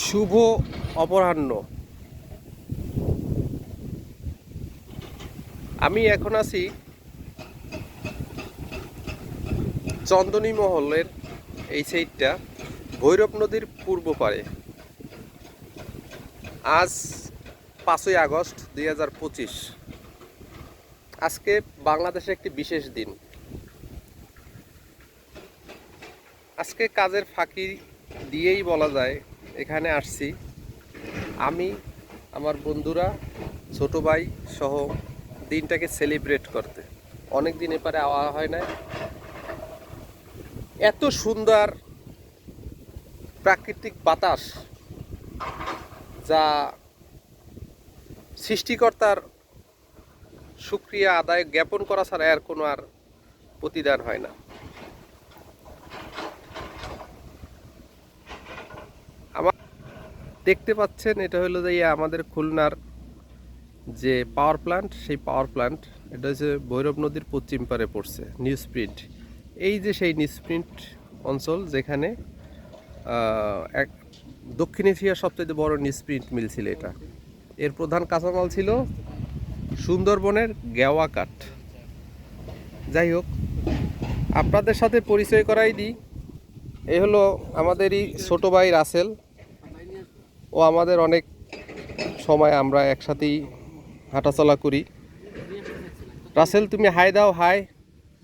শুভ অপরাহ্ন। আমি এখন আছি চন্দনী মহলের এই সাইডটা, ভৈরব নদীর পূর্ব পারে আজ পাঁচই আগস্ট দুই হাজার পঁচিশ। আজকে বাংলাদেশে একটি বিশেষ দিন। আজকে কাজের ফাঁকি দিয়েই বলা যায় এখানে আসছি। আমি, আমার বন্ধুরা, ছোট ভাই সহ দিনটাকে সেলিব্রেট করতে। অনেক দিন এপারে আওয়া হয় না এত সুন্দর প্রাকৃতিক বাতাস যা সৃষ্টিকর্তার সুক্রিয়া আদায় জ্ঞাপন করা ছাড়া আর কোনো আর প্রতিদান হয় না। দেখতে পাচ্ছেন, এটা হলো যে আমাদের খুলনার যে পাওয়ার প্ল্যান্ট সেই পাওয়ার প্ল্যান্ট এটা হচ্ছে ভৈরব নদীর পশ্চিম পারে পড়ছে নিউজ প্রিন্ট এই যে সেই নিউজ প্রিন্ট অঞ্চল যেখানে এক, দক্ষিণ এশিয়ার সবচেয়ে বড় নিউজ প্রিন্ট মিল ছিল এটা। এর প্রধান কাঁচামাল ছিল সুন্দরবনের গেওয়া কাঠ। যাই হোক, আপনাদের সাথে পরিচয় করাই দিই। এই হলো আমাদেরই ছোটো ভাই রাসেল। ও আমাদের অনেক সময় আমরা একসাথেই হাঁটাচলা করি। রাসেল তুমি হাই দাও হাই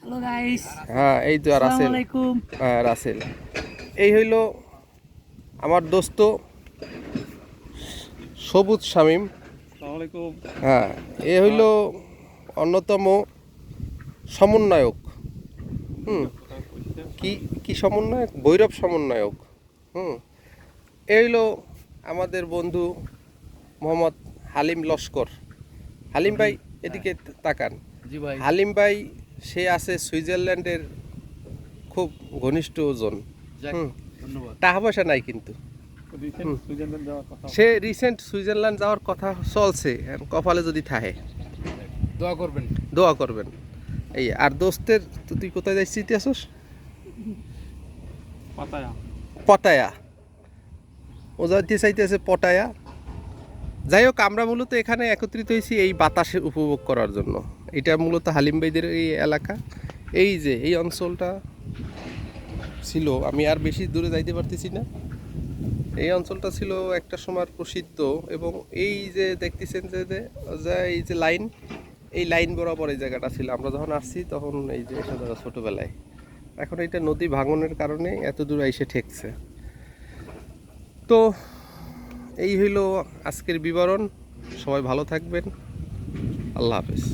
হ্যালো গাইস হ্যাঁ এই তো রাসেল। আসসালামু হ্যাঁ রাসেল। এই হইল আমার দোস্ত সবুজ শামীম। হ্যাঁ এ হইল অন্যতম সমন্বয়ক। হুম কি কি সমন্বয়ক? ভৈরব সমন্বয়ক। হুম এ হইল আমাদের বন্ধু মোহাম্মদ হালিম লস্কর। হালিম ভাই এদিকে তাকান। হালিম ভাই সে আছে সুইজারল্যান্ডের খুব ঘনিষ্ঠ ওজন টাকা পয়সা নাই কিন্তু। রিসেন্ট সুইজারল্যান্ড যাওয়ার কথা। সে রিসেন্ট সুইজারল্যান্ড যাওয়ার কথা চলছে কপালে যদি থাকে দোয়া করবেন। দোয়া করবেন। এই আর দোস্তের তুই কোথায় যাচ্ছিস আসোস পাতায়া। পটায়া ও যাইতে চাইতেছে পটায়া। যাই হোক আমরা মূলত এখানে একত্রিত হয়েছি এই বাতাসে উপভোগ করার জন্য। এটা মূলত হালিম ভাইদের এই এলাকা। এই যে, এই অঞ্চলটা ছিল, আমি আর বেশি দূরে যাইতে পারতেছি না। এই অঞ্চলটা ছিল একটা সময় প্রসিদ্ধ এবং এই যে দেখতেছেন যে এই যে লাইন, এই লাইন বরাবর এই জায়গাটা ছিল। আমরা যখন আসছি, তখন এই যে ছোটোবেলায়। এখন এটা নদী ভাঙনের কারণে এত দূর এসে ঠেকছে। তো এই হইল আজকের বিবরণ। সবাই ভালো থাকবেন। আল্লাহ হাফেজ।